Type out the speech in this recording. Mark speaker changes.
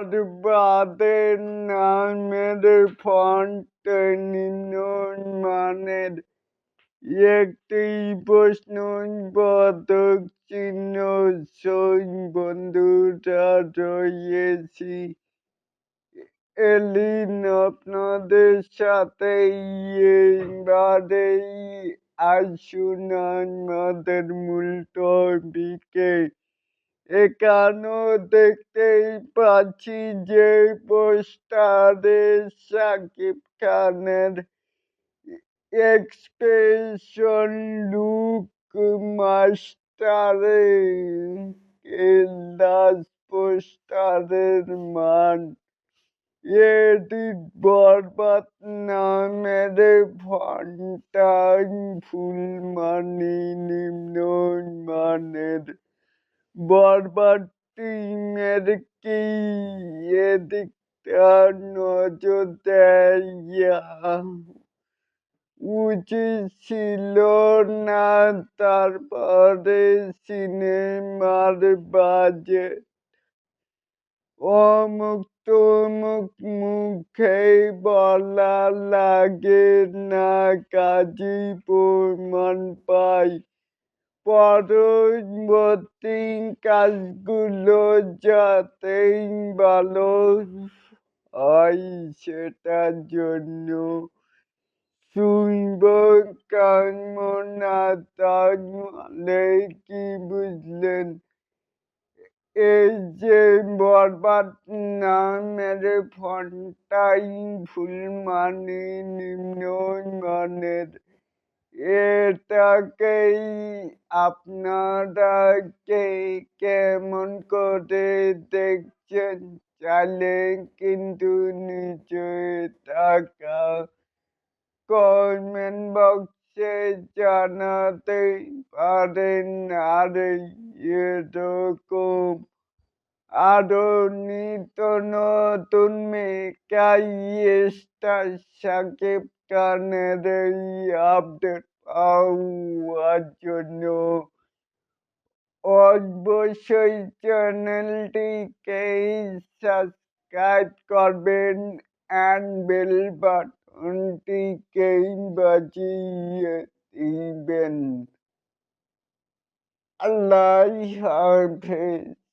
Speaker 1: বরবাদে নামের ফন্ট নিম্নমানের একটি প্রশ্নবোধক চিহ্ন সই বন্ধুরা রয়েছি। এলিন, আপনাদের সাথে এবারেই আসুন আমাদের মূল টপিকে এখানেও দেখতেই পাচ্ছি যে পোস্টারে সাকিব খানের এক্সপ্রেশন লুক মাস্টারে দাস পোস্টারের মান। এডিট বরবাদ নামের ফন্টাই ফুল মানি নিম্ন মানের বরবাদ টিমের কি এদিকটা নজর দেয়া। উচিত ছিল না, তারপরে সিনেমার বাজে অমুক মুখ মুখে বলা লাগে না কাজী প্রমাণ পাই পরবর্তী কাজগুলো যাতে ভালো হয় সেটার জন্য শুনব কামনা তাহলে কি বুঝলেন? এই যে বরবাদ নামের ফন্টাই ফুল মানে নিম্ন মানের এটাকেই আপনারা কে কেমন করে দেখছেন? চাইলে কিন্তু নিচে থাকা কমেন্ট বক্সে জানাতে পারেন। আর এরকম আরও নিত্য নতুন মেকাই স্টার সাকিব খানের আপডেট পাওয়ার জন্য অবশ্যই চ্যানেলটিকে সাবস্ক্রাইব করবেন অ্যান্ড বেল বাটনটিকে বাজিয়ে দিবেন। আল্লাহ হাফেজ।